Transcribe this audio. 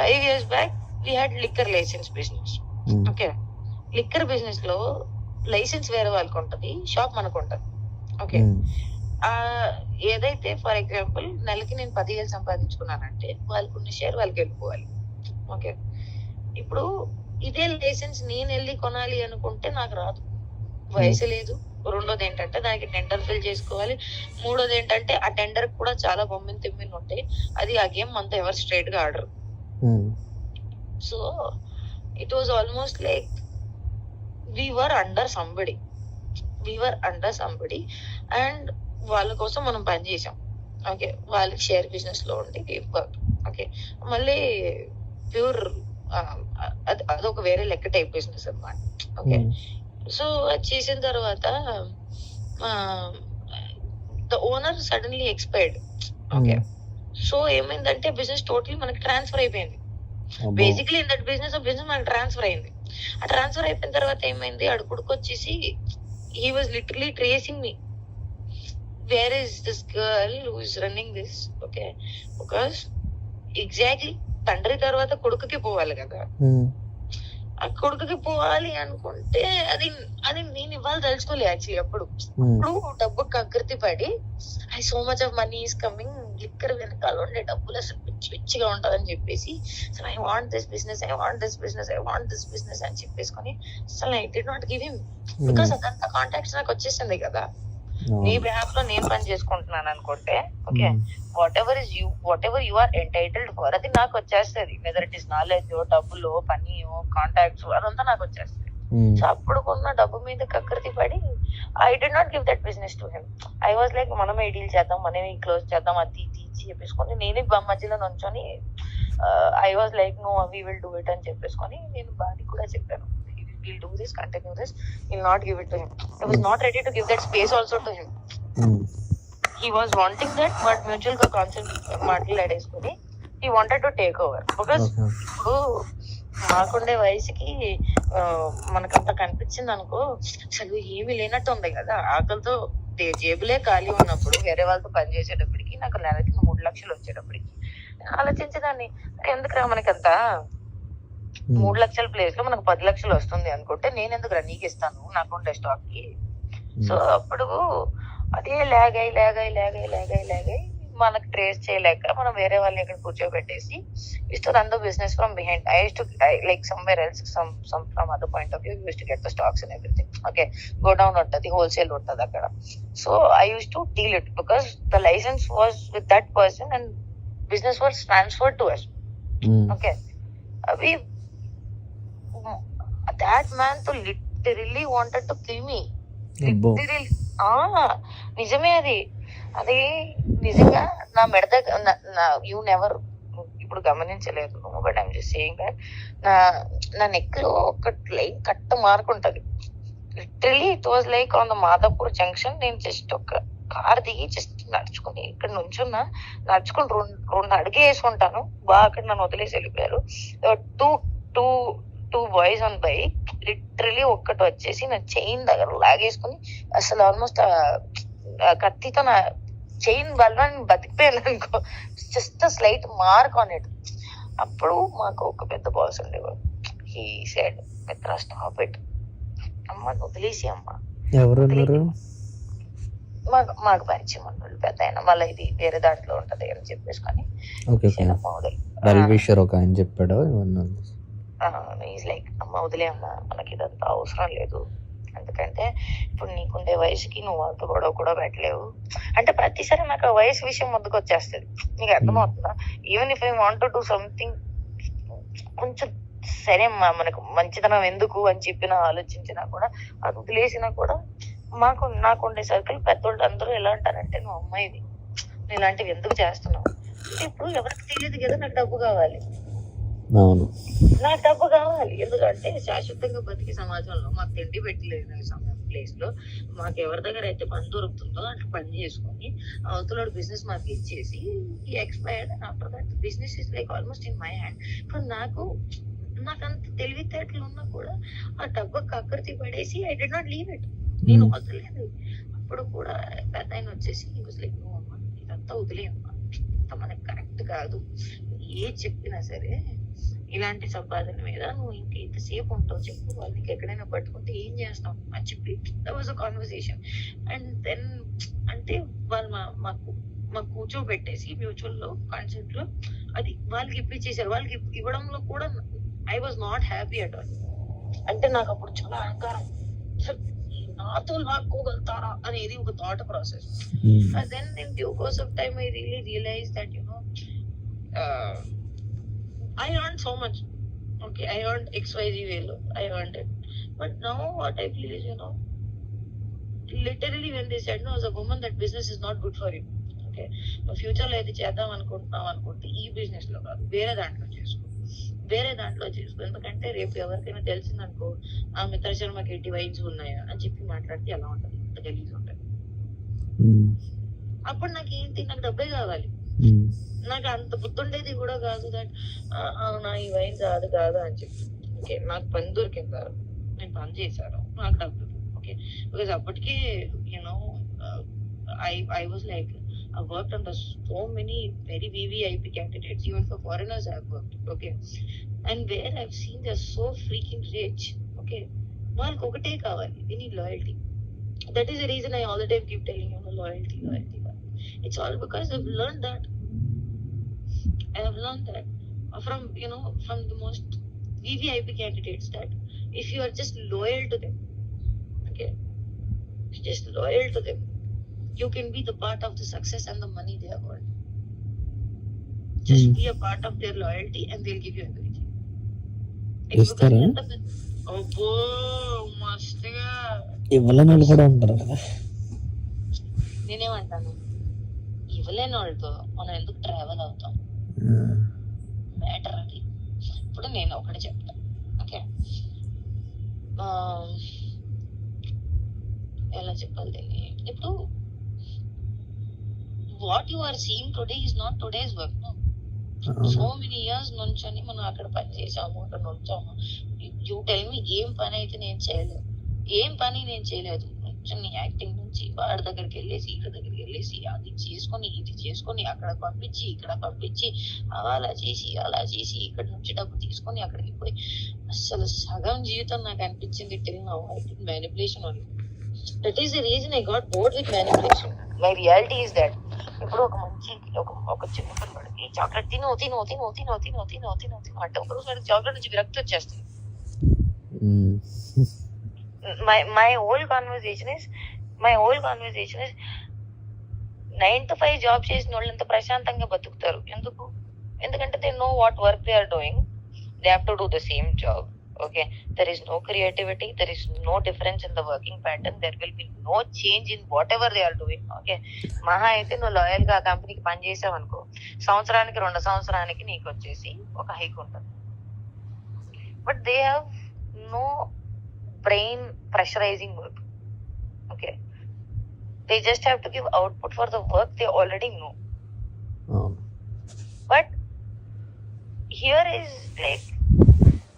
Five years back we had liquor licence business okay liquor బిజినెస్లో licence వేరే వాళ్ళకి ఉంటది షాప్ మనకు ఉంటది. ఓకే ఆ ఏదైతే ఫర్ ఎగ్జాంపుల్ నెలకి నేను పదివేలు సంపాదించుకున్నానంటే వాళ్ళకు ఉన్న షేర్ వాళ్ళకి వెళ్ళిపోవాలి. ఓకే ఇప్పుడు ఇదే లైసెన్స్ నేను వెళ్ళి కొనాలి అనుకుంటే నాకు రాదు. వయసు లేదు. రెండోది ఏంటంటే దానికి టెండర్ ఫిల్ చేసుకోవాలి. మూడోది ఏంటంటే ఆ టెండర్ కూడా చాలా బొమ్మిన తిమ్మిని ఉంటాయి. అది ఆ గేమ్ అంతా ఎవరు స్ట్రైట్గా ఆడరు. So it was almost like we were under somebody we were under somebody and వాళ్ళ కోసం మనం పని చేసాం ఓకే వాళ్ళకి షేర్ బిజినెస్లో ఉండి ఓకే మళ్ళీ ప్యూర్ అది అదొక వేరే లెక్క టైప్ బిజినెస్ అన్నమాట. ఓకే సో అది చేసిన తర్వాత the owner suddenly expired okay so ఏమైందంటే బిజినెస్ టోటలీ మనకి ట్రాన్స్ఫర్ అయిపోయింది. Basically in that business business మనకి ట్రాన్స్ఫర్ అయింది. ఆ ట్రాన్స్ఫర్ అయిపోయిన తర్వాత ఏమైంది? ఆడు కొడుకు వచ్చేసి he was literally tracing me where is this girl who is running this okay because exactly తండ్రి తర్వాత కొడుకుకి పోవాలి కదా. ఉమ్, ఆ కొడుకుకి పోవాలి అనుకుంటే అది అది నేను ఇవ్వాలి తెలుసుకోలే యాక్చువల్లీ అప్పుడు. ఇప్పుడు డబ్బు కకృతి పడి I so much of money is coming liquor వెనకాల ఉండే డబ్బులు అసలు పిచ్చి పిచ్చిగా ఉంటదని చెప్పేసి అసలు I want this business I want this business I want this business అని చెప్పేసుకొని అసలు I did not give him because అదంతా కాంటాక్ట్స్ నాకు వచ్చేసింది కదా. నీ బిహాఫ్లో నేను పని చేసుకుంటున్నాను అనుకుంటే okay whatever is you whatever you are entitled for అది నాకు వచ్చేస్తుంది. వెదర్ ఇట్ ఇస్ నాలెడ్జ్ డబ్బులు పని కాంటాక్ట్స్ అదంతా నాకు వచ్చేస్తుంది. సో అప్పుడు కొన్న డబ్బు మీద కకృతి పడి I did not give that business to him I was like మనమే డీల్ చేద్దాం మనమే క్లోజ్ చేద్దాం అది ఇది చెప్పేసుకొని నేనే మధ్యలో నుంచొని I was like no we will do it అని చెప్పేసుకొని నేను బాడీ కూడా చెప్పాను. Will do this continue this will not give it to him I was not ready to give that space also to him um, he was wanting that but మ్యూచువల్గా concept మాట్లాడేసుకుని he wanted to take over because. ఇప్పుడు మాకుండే వయసుకి మనకంత కనిపించింది అనుకో అసలు ఏమీ లేనట్టు ఉంది కదా. ఆకలితో జేబులే ఖాళీ ఉన్నప్పుడు వేరే వాళ్ళతో పని చేసేటప్పటికి నాకు నెలకి మూడు లక్షలు వచ్చేటప్పటికి. నేను ఆలోచించేదాన్ని "అరే, ఎందుకురా మనకంత? మూడు లక్షల ప్లేస్లో మనకు పది లక్షలు వస్తుంది అనుకుంటే నేను ఎందుకురా నీకు ఇస్తాను? నాకుండే స్టాక్కి. సో అప్పుడు అదే లాగ్ అయి లాగ్ అయి లాగ్ అయి లాగ్ అయి లాగ్ అయి మనకు ట్రేస్ చేయలేక మనం వేరే వాళ్ళని ఇక్కడ కూర్చోబెట్టేసి is to run the business from behind I to like somewhere else some some from other point of view use to get the stocks and everything okay go down ఉంటది wholesale ఉంటది అక్కడ. So I use to deal it because the licence was with that person and business was transfer to us okay అవి that మ్యాన్తో literally wanted to kill me నిజమే అది. అది నిజంగా నా మెడ నా యూ నెవర్ ఇప్పుడు గమనించలేదు but I'm just saying that నా నా నెక్లో ఒక లైన్ కట్ట మార్క్ ఉంటది. Literally it was like on the Madhapur junction నేను జస్ట్ ఒక కార్ దిగి జస్ట్ నడుచుకుని ఇక్కడ నుంచున్నా. నడుచుకుని రెండు రెండు అడుగే వేసుకుంటాను. బాగా అక్కడ నన్ను వదిలేసి వెళ్ళిపోయారు. Two two two boys bike literally ఒక్కటి వచ్చేసి నా చైన్ దగ్గర లాగేసుకుని అసలు ఆల్మోస్ట్ కత్తితో నా చైన్ వల్ల నేను బతికిపోయాను అనుకో. Just slight mark on it. అప్పుడు మాకు ఒక పెద్ద బాస్ ఉండేవాడు. He said Mitra stop it అమ్మ వదిలేసి అమ్మ. ఎవరు మాకు మాకు పరిచయం ఉన్నాడు పెద్ద ఆయన. మళ్ళీ ఇది వేరే దాంట్లో ఉంటది అని చెప్పేసుకొని ఓకే ఓకే. వదిలే. వెల్విషర్ ఒక ఆయన చెప్పాడు ఈజ్ లైక్ అమ్మ వదిలే అమ్మ మనకి ఇదంతా అవసరం లేదు. ఎందుకంటే ఇప్పుడు నీకుండే వయసుకి నువ్వు అంత గొడవ కూడా పెట్టలేవు. అంటే ప్రతిసారి నాకు ఆ వయసు విషయం ముందుకు వచ్చేస్తుంది. నీకు అర్థమవుతుందా? Even if I want do something కొంచెం సరే మనకు మంచితనం ఎందుకు అని చెప్పిన ఆలోచించినా కూడా అది వదిలేసినా కూడా మాకు నాకు ఉండే సర్కిల్ పెద్దోళ్ళు అందరూ ఎలా అంటారంటే నువ్వు అమ్మాయివి. నువ్వు ఇలాంటివి ఎందుకు చేస్తున్నావు? ఇప్పుడు ఎవరికి తెలియదు కదా నాకు డబ్బు కావాలి. అవును. నాకు డబ్బు కావాలి. ఎందుకంటే శాశ్వతంగా బతికే సమాజంలో మాకు తిండి పెట్టలేదు ప్లేస్లో మాకు ఎవరి దగ్గర అయితే పని దొరుకుతుందో అట్లా పని చేసుకొని అవతల బిజినెస్ మాకు ఇచ్చేసి expired after that business is like almost in my hand. ఇప్పుడు నాకు నాకు అంత తెలివితేటలు ఉన్నా కూడా ఆ డబ్బు కకృతి పడేసి I did not leave it. నేను. వదలేదు అప్పుడు కూడా పెద్ద ఆయన వచ్చేసి లైక్ అమ్మా ఇదంతా వదిలేయమ్మా. ఇంత మనకి కరెక్ట్ కాదు. ఏది చెప్పినా సరే ఇలాంటి సంపాదన మీద నువ్వు ఇంక ఇంతసేపు ఉంటావు చెప్పు వాళ్ళకి ఎక్కడైనా పట్టుకుంటే ఏం చేస్తావు అని చెప్పి was a conversation and then అంటే వాళ్ళు మా మాకు మాకు కూర్చోబెట్టేసి మ్యూచువల్లో కాన్సెప్ట్లో అది వాళ్ళకి ఇప్పించేసారు వాళ్ళకి ఇవ్వడంలో కూడా I was not happy at all అంటే నాకు అప్పుడు చాలా అహంకారం. నాతో లాక్కోగలుగుతారా? అనేది ఒక thought process in due course of time, I really realized that you know, uh, I earned so much. Okay, I earned X Y Z value. I earned it. But now what I feel is, you know, literally when they said no, as a woman, that business is not good for you. Okay నువ్వు ఫ్యూచర్లో అయితే చేద్దాం అనుకుంటున్నావు అనుకుంటే ఈ బిజినెస్లో కాదు వేరే దాంట్లో చేసుకో వేరే దాంట్లో చేసుకో ఎందుకంటే రేపు ఎవరికైనా తెలిసిందనుకో ఆ మిత్ర శర్మకి ఎట్టి వైన్స్ ఉన్నాయా అని చెప్పి మాట్లాడితే ఎలా ఉంటుంది గలీజ్ ఉంటుంది. అప్పుడు నాకు ఏంటి నాకు డబ్బే కావాలి. నాకు అంత గుర్తుండేది కూడా కాదు దట్ అవునా ఈ వైన్ కాదు కాదు అని చెప్పి ఓకే నాకు పని దొరికింది సార్ నేను పని చేశాను నాకు డబ్బులు ఓకే బికాస్ అప్పటికే you know I I was like I worked under so many very VVIP candidates, even for foreigners I've worked, okay. And where I've seen they're so freaking rich, okay. వాళ్ళకి ఒకటే కావాలి they need loyalty. That is the reason I all the time keep telling you, no, loyalty, loyalty, loyalty. It's all because I've learned that. I have learned that from you know from the most VVIP candidates that if you are just loyal to them, okay, just loyal to them, you can be the part of the success and the money they have earned. Just Hmm. be a part of their loyalty and they'll give you everything. ఇస్తారా? అబ్బో మస్తుగా ఇవ్వలేని వాళ్ళు కూడా ఉంటారు కదా నేనేమంటాను ఇవ్వలేని వాళ్ళతో మనం ఎందుకు ట్రావెల్ అవుతాం. మ్యాటర్ అది. ఇప్పుడు నేను ఒకటి చెప్తా. ఓకే ఎలా చెప్పాలి దీన్ని? ఇప్పుడు what you are seeing today is not today's work so అవును. మెనీ ఇయర్స్ నుంచని మనం అక్కడ పని చేసాము అక్కడ నుంచాము యూ టెల్ మీ ఏం పని అయితే నేను చేయలేదు. ఏం పని నేను చేయలేదు. నుంచొని యాక్టింగ్ నుంచి వాడి దగ్గరికి వెళ్ళేసి ఇక్కడ దగ్గరికి వెళ్ళేసి అది చేసుకొని ఇది చేసుకొని అక్కడ పంపించి ఇక్కడ పంపించి అలా చేసి అలా చేసి ఇక్కడ నుంచి డబ్బు తీసుకొని అక్కడికి పోయి. అసలు సగం జీవితం నాకు అనిపించింది టిల్ నా I manipulation that is the reason I got bored with manipulation my reality is that ఇప్పుడు ఒక మంచి ఒక ఒక చిన్న పిల్లవాడికి చాక్లెట్ తిను తిను తిను తిను తిను తిను తిను తిను అంటే ఒకరోజు వాడికి చాక్లెట్ నుంచి విరక్తి వచ్చేస్తుంది. My my old conversation is my old conversation is nine to five job చేసిన వాళ్ళు ఎంత ప్రశాంతంగా బతుకుతారు. ఎందుకు? ఎందుకంటే they know what work they are doing they have to do the same job okay there is no creativity there is no difference in the working pattern there will be no change in whatever they are doing okay మహా అయితే నువ్వు లాయల్గా ఆ కంపెనీకి పనిచేసావు అనుకో సంవత్సరానికి రెండు సంవత్సరానికి నీకు వచ్చేసి ఒక హైక్ ఉంటుంది. But they have no brain pressurizing work. Okay. They just have to give output for the work they already know. Oh. But here is like